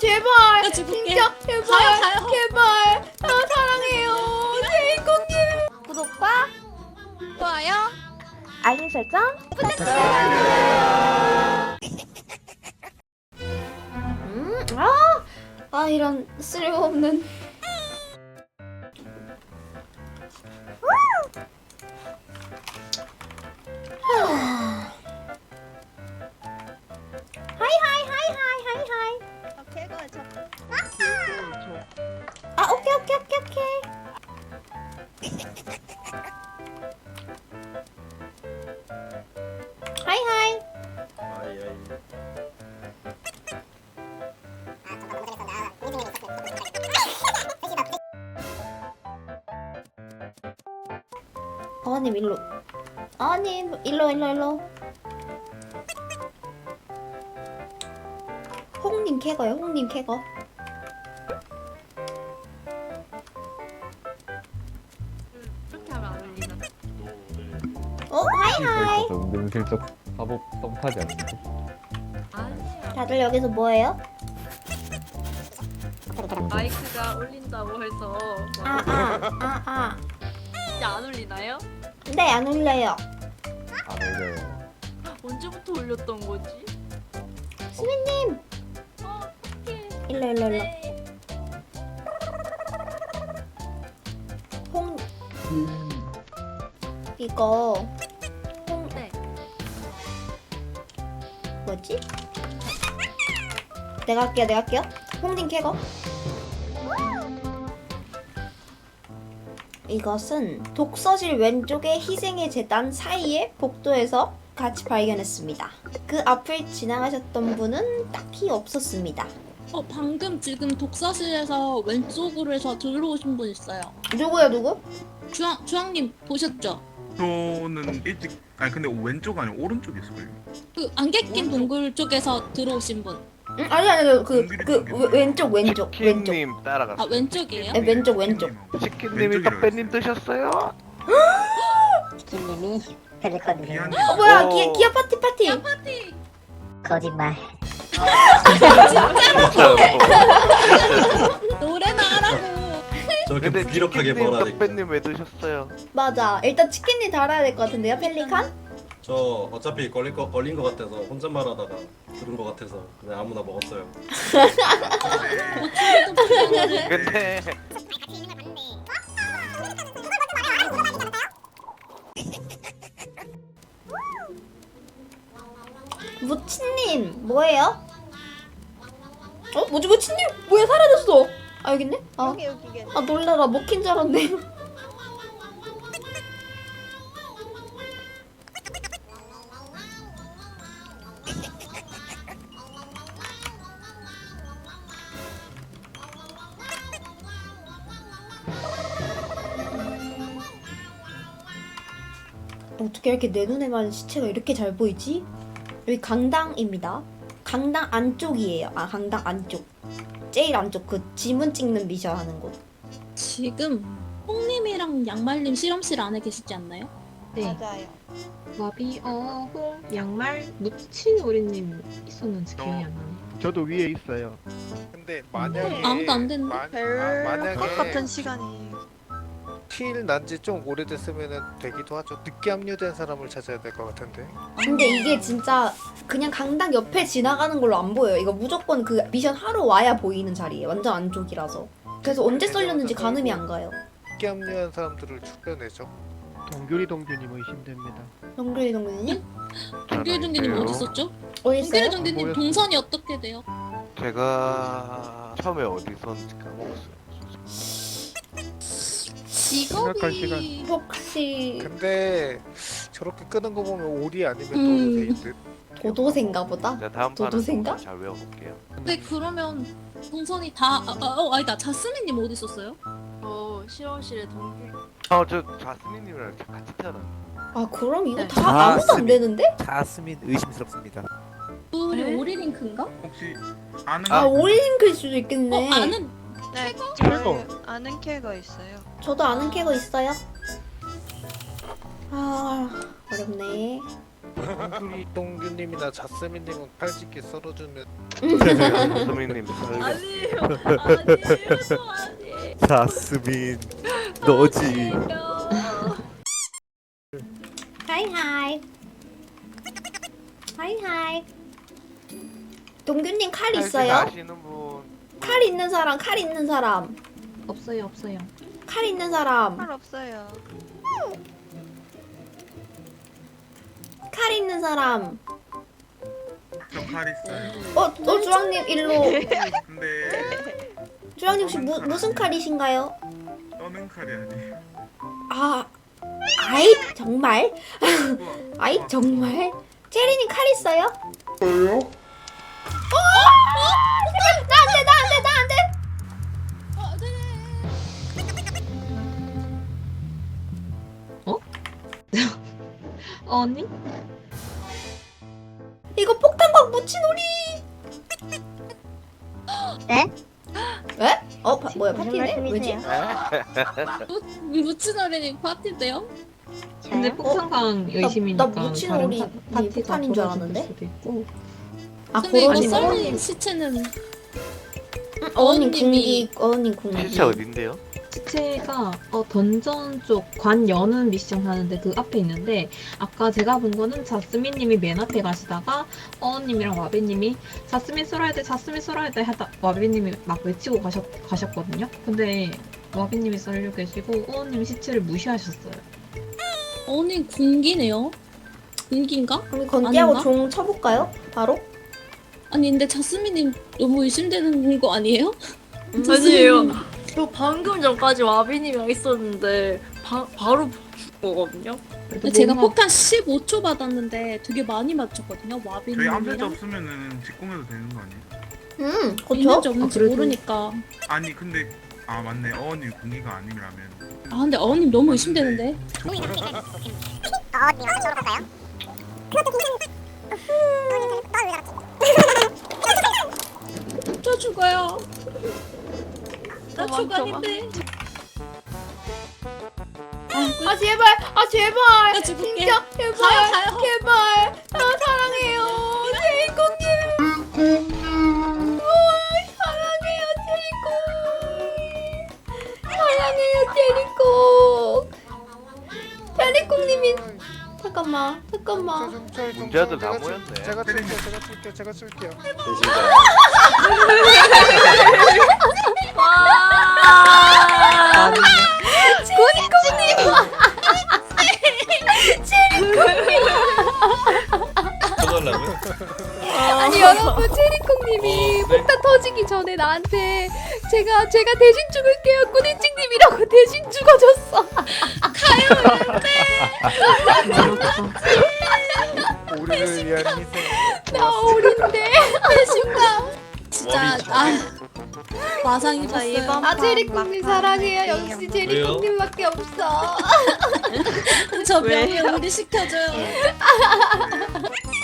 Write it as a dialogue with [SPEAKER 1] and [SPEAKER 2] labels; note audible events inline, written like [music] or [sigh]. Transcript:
[SPEAKER 1] 제발.
[SPEAKER 2] 나 죽을게.
[SPEAKER 1] 진짜 제발.
[SPEAKER 2] 가요, 가요.
[SPEAKER 1] 제발. 아 사랑해요. 제이콩님 구독과
[SPEAKER 2] 좋아요.
[SPEAKER 1] 알림 설정 음, 아, 아 이런 쓸모없는 어님 일로 어님 일로 일로 일로 홍님 캐거요 홍님 캐거
[SPEAKER 2] 그렇게 하면 안 어울리나?
[SPEAKER 1] 어 하이 하이
[SPEAKER 3] 있어서 은근슬쩍 사복 썸타지 않는데?
[SPEAKER 2] 아니야.
[SPEAKER 1] 다들 여기서 뭐해요?
[SPEAKER 2] 마이크가 올린다고 해서
[SPEAKER 1] 아아 아아
[SPEAKER 2] 이제 안 올리나요?
[SPEAKER 1] 네, 안 울려요
[SPEAKER 3] 안 올려요.
[SPEAKER 2] 언제부터 올렸던 거지?
[SPEAKER 1] 수민님
[SPEAKER 2] 어, 어떡해.
[SPEAKER 1] 일로 일로 일로
[SPEAKER 2] 네.
[SPEAKER 1] 홍 이거 홍
[SPEAKER 2] 네.
[SPEAKER 1] 뭐지? 내가 할게요 내가 할게요 홍님 캐거 이것은 독서실 왼쪽의 희생의 재단 사이의 복도에서 같이 발견했습니다 그 앞을 지나가셨던 분은 딱히 없었습니다
[SPEAKER 4] 어 방금 지금 독서실에서 왼쪽으로 해서 들어오신 분 있어요.
[SPEAKER 1] 누구야 누구?
[SPEAKER 4] 주황 주황님 보셨죠?
[SPEAKER 5] 저는 일찍 아니 근데 왼쪽 아니고 오른쪽이었어요.
[SPEAKER 4] 그 안개 낀 동굴 쪽에서 들어오신 분.
[SPEAKER 1] 응? 아니 아니 그그 왼쪽 왼쪽 왼쪽
[SPEAKER 6] 치킨님 따라갔어.
[SPEAKER 4] 아 왼쪽이에요?
[SPEAKER 1] 네, 왼쪽 왼쪽
[SPEAKER 6] 치킨님이
[SPEAKER 5] 왼쪽이라고
[SPEAKER 6] 떡배님 드셨어요?
[SPEAKER 7] 치킨님이 펠리컨님
[SPEAKER 5] 비하니
[SPEAKER 1] 어 뭐야
[SPEAKER 6] 어.
[SPEAKER 1] 기, 기아 파티 파티
[SPEAKER 4] 파티.
[SPEAKER 7] 거짓말
[SPEAKER 4] 노래나 하라고.
[SPEAKER 8] 저렇게
[SPEAKER 6] 근데
[SPEAKER 8] 무기력하게
[SPEAKER 6] 치킨님
[SPEAKER 8] 뭐라 하니까
[SPEAKER 6] 떡배님 왜 드셨어요?
[SPEAKER 1] 맞아 일단 치킨이 달아야 될 것 같은데요 펠리칸?
[SPEAKER 8] 저 어차피 걸릴 거 걸린 거 같아서 혼잣말 하다가 들은 거 같아서 그냥 아무나 먹었어요
[SPEAKER 6] 근데 [laughs]
[SPEAKER 1] 무치님 뭐예요? 어? 뭐지 무치님 뭐야 사라졌어 아 여기 있네? 아,
[SPEAKER 2] 여기 여기.
[SPEAKER 1] 아 놀라라 먹힌 줄 알았네 어떻게 이렇게 내 눈에만 시체가 이렇게 잘 보이지? 여기 강당입니다. 강당 안쪽이에요. 아 강당 안쪽. 제일 안쪽 그 지문 찍는 미션 하는 곳.
[SPEAKER 4] 지금 홍님이랑 양말님 실험실 안에 계시지 않나요?
[SPEAKER 9] 네.
[SPEAKER 2] 맞아요.
[SPEAKER 9] 와비, 어, 홍, 양말, 묻힌 우리님 있었는지 기억이 안 나네.
[SPEAKER 10] 저도 위에 있어요.
[SPEAKER 6] 근데 만약에
[SPEAKER 4] 아무도 안 됐는데?
[SPEAKER 6] 만-
[SPEAKER 2] 별
[SPEAKER 6] 아, 만약에
[SPEAKER 2] 같은 시간이.
[SPEAKER 11] 킬 난지 좀 오래됐으면 되기도 하죠. 늦게 합류된 사람을 찾아야 될 것 같은데.
[SPEAKER 1] 근데 이게 진짜 그냥 강당 옆에 지나가는 걸로 안 보여요. 이거 무조건 그 미션 하러 와야 보이는 자리예요. 완전 안쪽이라서. 그래서 언제 썰렸는지 가늠이 안 가요.
[SPEAKER 11] 늦게 합류한 사람들을 죽여내죠.
[SPEAKER 10] 동규리 동규님 의심됩니다.
[SPEAKER 1] 동글이 동글님
[SPEAKER 4] 동길 동기님 어디 있었죠?
[SPEAKER 1] 어디 있어요?
[SPEAKER 4] 동기님
[SPEAKER 10] 보였어요.
[SPEAKER 4] 동선이 어떻게 돼요?
[SPEAKER 6] 제가 처음에 어디선지 까먹었어요.
[SPEAKER 10] 생각할 시간.
[SPEAKER 4] 직업이
[SPEAKER 1] 혹시
[SPEAKER 11] 근데 저렇게 끄는 거 보면 오리 아니면
[SPEAKER 4] 음.
[SPEAKER 11] 도도새인 듯.
[SPEAKER 1] 도도새인가 보다?
[SPEAKER 6] 제가 다음 판은? 동선 잘 외워볼게요.
[SPEAKER 4] 근데 그러면 동선이 다 아, 아, 어, 아니다 자스민님 어디 있었어요?
[SPEAKER 2] 어 실험실에 동기.
[SPEAKER 6] 어저 자스민님이랑 같이 태어났.
[SPEAKER 1] 아 그럼 이거
[SPEAKER 2] 네.
[SPEAKER 1] 다
[SPEAKER 10] 아,
[SPEAKER 1] 아무도 안 되는데?
[SPEAKER 10] 자스민 의심스럽습니다.
[SPEAKER 4] 우리
[SPEAKER 2] 네?
[SPEAKER 4] 오리링크인가?
[SPEAKER 5] 혹시 아는
[SPEAKER 1] 아 올링크일 수도 있겠네.
[SPEAKER 4] 어 아는
[SPEAKER 2] 네.
[SPEAKER 10] 최고.
[SPEAKER 2] 저희 아는 캐가 있어요.
[SPEAKER 1] 저도 아는 캐거 있어요. 아 어렵네.
[SPEAKER 11] 동규리 동규님이나 자스민님은 칼집게 썰어주면
[SPEAKER 6] 자스민님 살려. [laughs]
[SPEAKER 2] 아니에요. 아니에요. 아니에요.
[SPEAKER 10] 자스민 너지.
[SPEAKER 1] 하이 하이. 하이 하이. 동규님 칼 있어요?
[SPEAKER 6] 아시는 분.
[SPEAKER 1] 칼 있는 사람, 칼 있는 사람,
[SPEAKER 9] 없어요 없어요.
[SPEAKER 1] 칼 있는 사람,
[SPEAKER 2] 할 없어요.
[SPEAKER 1] 칼 있는 사람.
[SPEAKER 5] 저칼 있어요.
[SPEAKER 1] 어, 어 주황님 일로.
[SPEAKER 5] 근데
[SPEAKER 1] 주황님 혹시 무, 무슨 칼이신가요?
[SPEAKER 5] 떠는 칼이 아니에요.
[SPEAKER 1] 아, 아이 정말? 아이 정말? 체리님 칼 있어요? 저요? 어,
[SPEAKER 9] 언니?
[SPEAKER 1] 이거 폭탄광 묻힌 오리.
[SPEAKER 7] 에?
[SPEAKER 1] 에? 어 파, 뭐야
[SPEAKER 7] 무슨
[SPEAKER 1] 파티네? 왜지?
[SPEAKER 7] 말씀이세요?
[SPEAKER 4] 무치노리님 파티인데요?
[SPEAKER 9] 근데 폭탄강 열심히니까
[SPEAKER 1] 나 묻힌
[SPEAKER 9] 다른
[SPEAKER 1] 오리
[SPEAKER 9] 파-
[SPEAKER 1] 이
[SPEAKER 9] 파티가
[SPEAKER 1] 폭탄인 줄
[SPEAKER 9] 벌어질
[SPEAKER 1] 알았는데.
[SPEAKER 9] 수도 있고.
[SPEAKER 1] 아
[SPEAKER 4] 근데 이거
[SPEAKER 1] 고로님
[SPEAKER 4] 썰린 시체는
[SPEAKER 1] 어원님
[SPEAKER 4] 어원님이-
[SPEAKER 1] 궁기 어원님 궁기.
[SPEAKER 6] 실체 어딘데요?
[SPEAKER 9] 시체가 어, 던전 쪽 관 여는 미션 하는데 그 앞에 있는데 아까 제가 본 거는 자스민님이 맨 앞에 가시다가 어원님이랑 와비님이 자스민 쏠아야 돼 자스민 쏠아야 돼 하다 와비님이 막 외치고 가셨, 가셨거든요 근데 와비님이 썰려 계시고 어원님 시체를 무시하셨어요
[SPEAKER 4] 어님 군기네요. 군기인가?
[SPEAKER 1] 그럼 건기하고
[SPEAKER 4] 아닌가?
[SPEAKER 1] 종 쳐볼까요? 바로?
[SPEAKER 4] 아니 근데 자스민님 너무 의심되는 거 아니에요?
[SPEAKER 2] 아니에요. 저 방금 전까지 와비님이랑 있었는데 바, 바로 죽거든요.
[SPEAKER 4] 근데 제가 폭탄 15초 받았는데 되게 많이 맞췄거든요.
[SPEAKER 5] 저희 암살자
[SPEAKER 4] 와비님이랑
[SPEAKER 5] 없으면은 직공해도 되는 거 아니에요?
[SPEAKER 1] 음,
[SPEAKER 4] 있는지
[SPEAKER 1] 그쵸?
[SPEAKER 4] 없는지
[SPEAKER 9] 아, 그래도-
[SPEAKER 4] 모르니까.
[SPEAKER 5] 아니 근데 아 맞네 어원님 공기가 아니라면
[SPEAKER 4] 아 근데 어님 너무 의심되는데.
[SPEAKER 5] 저-
[SPEAKER 7] 어, 언니 한번 썰어볼까요?
[SPEAKER 4] 저 죽어요. 나 주간인데.
[SPEAKER 1] 아 제발, 아 제발,
[SPEAKER 4] 나 죽을게.
[SPEAKER 1] 진짜 제발,
[SPEAKER 4] 가요, 가요.
[SPEAKER 1] 제발, 아 사랑해요, 제이콩님. 오, 사랑해요, 제이콩. 사랑해요, 제리콩. 제리콩님이 잠깐만, 잠깐만.
[SPEAKER 6] 문제들 다 모였네.
[SPEAKER 11] 제가 쏠게요 제가 쏠게요 제가 쏠게요 [laughs]
[SPEAKER 2] 와.
[SPEAKER 8] 저걸라고요?
[SPEAKER 1] 아니 여러분 체리콩님이
[SPEAKER 8] 어, 네.
[SPEAKER 1] 폭탄 터지기 전에 나한테 제가 제가 대신 죽을게요 꾸니찡님이라고 대신 죽어줬어. [laughs]
[SPEAKER 11] 우리
[SPEAKER 4] 마상
[SPEAKER 2] 자,
[SPEAKER 4] 입었어요.
[SPEAKER 2] 이번
[SPEAKER 1] 아 제리콩님
[SPEAKER 2] 사랑해요.
[SPEAKER 1] 역시 제리콩님밖에 없어. [laughs] [laughs]
[SPEAKER 4] 저
[SPEAKER 2] 왜?
[SPEAKER 4] 명예 우리 시켜줘요. [laughs]